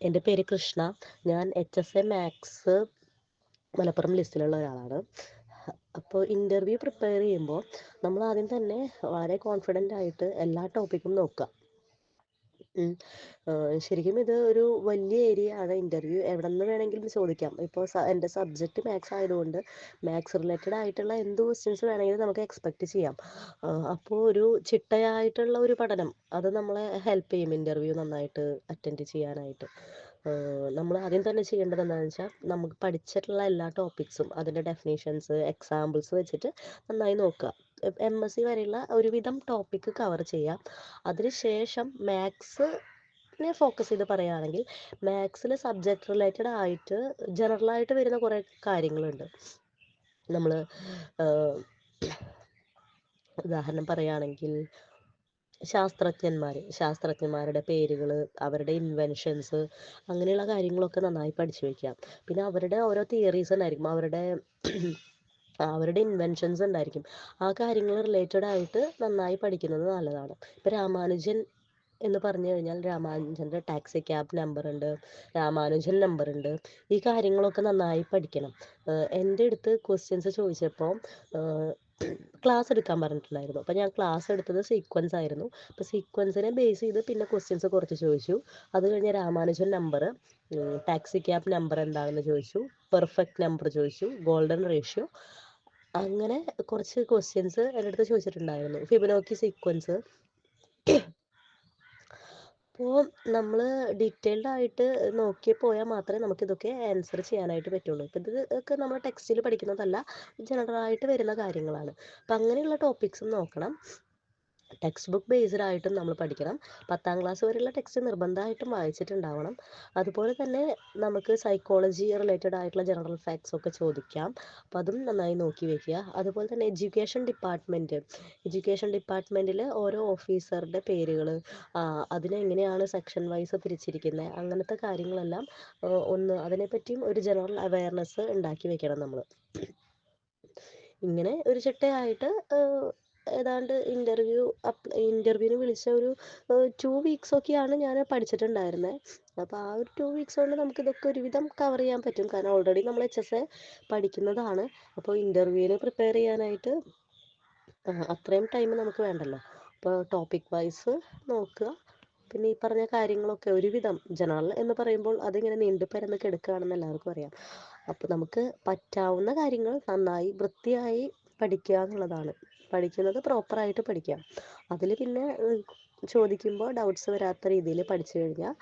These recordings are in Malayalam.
എന്റെ പേര് കൃഷ്ണ. ഞാൻ H S A maths Malappuram ലിസ്റ്റിലുള്ള ഒരാളാണ്. അപ്പോൾ ഇന്റർവ്യൂ പ്രിപ്പയർ ചെയ്യുമ്പോൾ നമ്മൾ ആദ്യം തന്നെ വളരെ കോൺഫിഡന്റ് ആയിട്ട് എല്ലാ ടോപ്പിക്കും നോക്കുക. ശരിക്കും ഇത് ഒരു വലിയ ഏരിയ ആണ് ഇന്റർവ്യൂ എവിടെ നിന്ന് വേണമെങ്കിലും ചോദിക്കാം. ഇപ്പോൾ എന്റെ സബ്ജക്റ്റ് മാത്സ് ആയതുകൊണ്ട് മാത്സ് റിലേറ്റഡ് ആയിട്ടുള്ള എന്ത് ക്വസ്റ്റ്യൻസ് വേണമെങ്കിലും നമുക്ക് എക്സ്പെക്റ്റ് ചെയ്യാം. അപ്പോൾ ഒരു ചിട്ടയായിട്ടുള്ള ഒരു പഠനം അത് നമ്മളെ ഹെൽപ്പ് ചെയ്യും ഇന്റർവ്യൂ നന്നായിട്ട് അറ്റൻഡ് ചെയ്യാനായിട്ട്. നമ്മൾ ആദ്യം തന്നെ ചെയ്യേണ്ടത് എന്താണെന്ന് വെച്ചാൽ നമുക്ക് പഠിച്ചിട്ടുള്ള എല്ലാ ടോപ്പിക്സും അതിന്റെ ഡെഫിനേഷൻസ് എക്സാമ്പിൾസ് വെച്ചിട്ട് നന്നായി നോക്കുക. എം എസ് സി വരെയുള്ള ഒരുവിധം ടോപ്പിക്ക് കവർ ചെയ്യാം. അതിനുശേഷം മാത്സിനെ ഫോക്കസ് ചെയ്ത് പറയുകയാണെങ്കിൽ മാത്സിൽ സബ്ജക്റ്റ് റിലേറ്റഡ് ആയിട്ട് ജനറലായിട്ട് വരുന്ന കുറേ കാര്യങ്ങളുണ്ട്. നമ്മൾ ഉദാഹരണം പറയുകയാണെങ്കിൽ ശാസ്ത്രജ്ഞന്മാർ ശാസ്ത്രജ്ഞന്മാരുടെ പേരുകൾ അവരുടെ ഇൻവെൻഷൻസ് അങ്ങനെയുള്ള കാര്യങ്ങളൊക്കെ നന്നായി പഠിച്ചു വയ്ക്കാം പിന്നെ അവരുടെ ഓരോ തിയറീസ് ഉണ്ടായിരിക്കും. അവരുടെ അവരുടെ ഇൻവെൻഷൻസ് ഉണ്ടായിരിക്കും. ആ കാര്യങ്ങൾ റിലേറ്റഡ് ആയിട്ട് നന്നായി പഠിക്കുന്നത് നല്ലതാണ്. ഇപ്പം രാമാനുജൻ എന്ന് പറഞ്ഞു കഴിഞ്ഞാൽ രാമാനുജന്റെ ടാക്സി ക്യാബ് നമ്പർ ഉണ്ട് രാമാനുജൻ നമ്പർ ഉണ്ട്. ഈ കാര്യങ്ങളൊക്കെ നന്നായി പഠിക്കണം. എന്റെ അടുത്ത് ക്വസ്റ്റ്യൻസ് ചോദിച്ചപ്പോൾ ക്ലാസ് എടുക്കാൻ പറഞ്ഞിട്ടുണ്ടായിരുന്നു. അപ്പോൾ ഞാൻ ക്ലാസ് എടുത്തത് സീക്വൻസ് ആയിരുന്നു. അപ്പോൾ സീക്വൻസിനെ ബേസ് ചെയ്ത് പിന്നെ ക്വസ്റ്റ്യൻസ് കുറച്ച് ചോദിച്ചു. അത് കഴിഞ്ഞ് Ramanujan number taxi cab number എന്താണെന്ന് ചോദിച്ചു. പെർഫെക്റ്റ് നമ്പർ ചോദിച്ചു. ഗോൾഡൻ റേഷ്യോ അങ്ങനെ കുറച്ച് ക്വസ്റ്റ്യൻസ് എന്റെ അടുത്ത് ചോദിച്ചിട്ടുണ്ടായിരുന്നു. ഫിബനോക്കി സീക്വൻസ് അപ്പോൾ നമ്മൾ ഡീറ്റെയിൽഡ് ആയിട്ട് നോക്കി പോയാൽ മാത്രമേ നമുക്ക് ഇതൊക്കെ ആൻസർ ചെയ്യാനായിട്ട് പറ്റുള്ളൂ. ഇപ്പം ഇതൊക്കെ നമ്മൾ ടെക്സ്റ്റിൽ പഠിക്കുന്നതല്ല ജനറൽ ആയിട്ട് വരുന്ന കാര്യങ്ങളാണ്. അപ്പം അങ്ങനെയുള്ള ടോപ്പിക്സും നോക്കണം. ടെക്സ്റ്റ് ബുക്ക് ബേസ്ഡ് ആയിട്ടും നമ്മൾ പഠിക്കണം. പത്താം ക്ലാസ് വരെയുള്ള ടെക്സ്റ്റ് നിർബന്ധമായിട്ടും വായിച്ചിട്ടുണ്ടാവണം. അതുപോലെ തന്നെ നമുക്ക് സൈക്കോളജി റിലേറ്റഡ് ആയിട്ടുള്ള ജനറൽ ഫാക്ട്സ് ഒക്കെ ചോദിക്കാം. അപ്പോൾ അതും നന്നായി നോക്കി വെക്കുക. അതുപോലെ തന്നെ എഡ്യൂക്കേഷൻ ഡിപ്പാർട്ട്മെന്റ് എഡ്യൂക്കേഷൻ ഡിപ്പാർട്ട്മെന്റിൽ ഓരോ ഓഫീസറുടെ പേരുകൾ അതിനെങ്ങനെയാണ് സെക്ഷൻ വൈസ് തിരിച്ചിരിക്കുന്നത് അങ്ങനത്തെ കാര്യങ്ങളെല്ലാം ഒന്ന് അതിനെപ്പറ്റിയും ഒരു ജനറൽ അവയർനെസ് ഉണ്ടാക്കി വെക്കണം നമ്മൾ ഇങ്ങനെ ഒരു ചിട്ടയായിട്ട് ഏതാണ്ട് ഇന്റർവ്യൂ അപ് ഇന്റർവ്യൂവിന് വിളിച്ച ഒരു ടു വീക്സ് ഒക്കെയാണ് ഞാൻ പഠിച്ചിട്ടുണ്ടായിരുന്നത് അപ്പോൾ ആ ഒരു ടു വീക്സ് കൊണ്ട് നമുക്ക് ഇതൊക്കെ ഒരുവിധം കവർ ചെയ്യാൻ പറ്റും. കാരണം ഓൾറെഡി നമ്മൾ എച്ച് എസ് എ പഠിക്കുന്നതാണ്. അപ്പോൾ ഇന്റർവ്യൂവിന് പ്രിപ്പയർ ചെയ്യാനായിട്ട് അത്രയും ടൈം നമുക്ക് വേണ്ടല്ലോ. അപ്പോൾ ടോപ്പിക് വൈസ് നോക്കുക. പിന്നെ ഈ പറഞ്ഞ കാര്യങ്ങളൊക്കെ ഒരുവിധം ജനറൽ എന്ന് പറയുമ്പോൾ അതിങ്ങനെ നീണ്ടു പരന്ന് കിടക്കുകയാണെന്ന് എല്ലാവർക്കും അറിയാം. അപ്പോൾ നമുക്ക് പറ്റാവുന്ന കാര്യങ്ങൾ നന്നായി വൃത്തിയായി പഠിക്കുക എന്നുള്ളതാണ്. പഠിക്കുന്നത് പ്രോപ്പറായിട്ട് പഠിക്കാം. അതിൽ പിന്നെ ചോദിക്കുമ്പോൾ ഡൗട്ട്സ് വരാത്ത രീതിയിൽ പഠിച്ചു കഴിഞ്ഞാൽ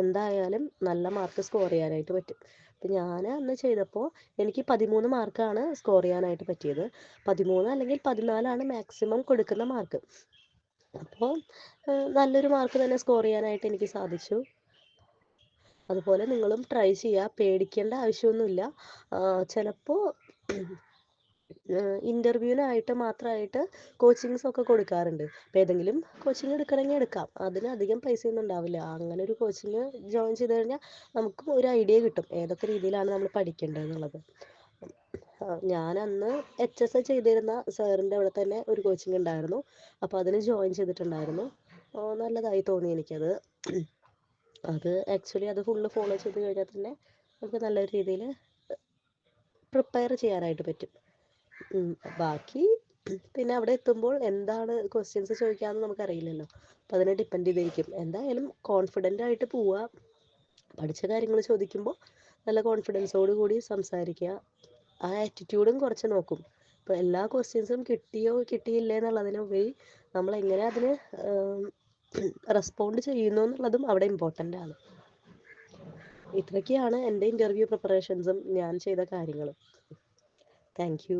എന്തായാലും നല്ല മാർക്ക് സ്കോർ ചെയ്യാനായിട്ട് പറ്റും. അപ്പം ഞാൻ അന്ന് ചെയ്തപ്പോൾ എനിക്ക് പതിമൂന്ന് മാർക്കാണ് സ്കോർ ചെയ്യാനായിട്ട് പറ്റിയത്. പതിമൂന്ന് അല്ലെങ്കിൽ പതിനാലാണ് മാക്സിമം കൊടുക്കുന്ന മാർക്ക് അപ്പോൾ നല്ലൊരു മാർക്ക് തന്നെ സ്കോർ ചെയ്യാനായിട്ട് എനിക്ക് സാധിച്ചു. അതുപോലെ നിങ്ങളും ട്രൈ ചെയ്യുക പേടിക്കേണ്ട ആവശ്യമൊന്നുമില്ല. ചിലപ്പോൾ ഇന്റർവ്യൂവിനായിട്ട് മാത്രമായിട്ട് കോച്ചിങ്സ് ഒക്കെ കൊടുക്കാറുണ്ട്. അപ്പോൾ ഏതെങ്കിലും കോച്ചിങ് എടുക്കണമെങ്കിൽ എടുക്കാം. അതിന് അധികം പൈസയൊന്നും ഉണ്ടാവില്ല. അങ്ങനെ ഒരു കോച്ചിങ് ജോയിൻ ചെയ്ത് കഴിഞ്ഞാൽ നമുക്ക് ഒരു ഐഡിയ കിട്ടും. ഏതൊക്കെ രീതിയിലാണ് നമ്മൾ പഠിക്കേണ്ടത് എന്നുള്ളത് ഞാൻ അന്ന് എച്ച് എസ് എ ചെയ്തിരുന്ന സാറിന്റെ അവിടെ തന്നെ ഒരു കോച്ചിങ് ഉണ്ടായിരുന്നു. അപ്പോൾ അതിന് ജോയിൻ ചെയ്തിട്ടുണ്ടായിരുന്നു. നല്ലതായി തോന്നി എനിക്കത്. അത് ആക്ച്വലി അത് ഫുള്ള് ഫോളോ ചെയ്ത് കഴിഞ്ഞാൽ തന്നെ നമുക്ക് നല്ല രീതിയിൽ പ്രിപ്പയർ ചെയ്യാനായിട്ട് പറ്റും. ബാക്കി പിന്നെ അവിടെ എത്തുമ്പോൾ എന്താണ് ക്വസ്റ്റ്യൻസ് ചോദിക്കാമെന്ന് നമുക്കറിയില്ലല്ലോ. അപ്പൊ അതിനെ ഡിപ്പെൻഡ് ചെയ്തിരിക്കും. എന്തായാലും കോൺഫിഡന്റ് ആയിട്ട് പോവുക പഠിച്ച കാര്യങ്ങൾ ചോദിക്കുമ്പോൾ നല്ല കോൺഫിഡൻസോട് കൂടി സംസാരിക്കുക. ആ ആറ്റിറ്റ്യൂഡും കുറച്ച് നോക്കും. ഇപ്പോൾ എല്ലാ ക്വസ്റ്റ്യൻസും കിട്ടിയോ കിട്ടിയില്ലേ എന്നുള്ളതിനുപരി നമ്മൾ എങ്ങനെ അതിന് റെസ്പോണ്ട് ചെയ്യുന്നു എന്നുള്ളതും അവിടെ ഇമ്പോർട്ടന്റ് ആണ്. ഇത്രയൊക്കെയാണ് എന്റെ ഇന്റർവ്യൂ പ്രിപ്പറേഷൻസും ഞാൻ ചെയ്ത കാര്യങ്ങളും. Thank you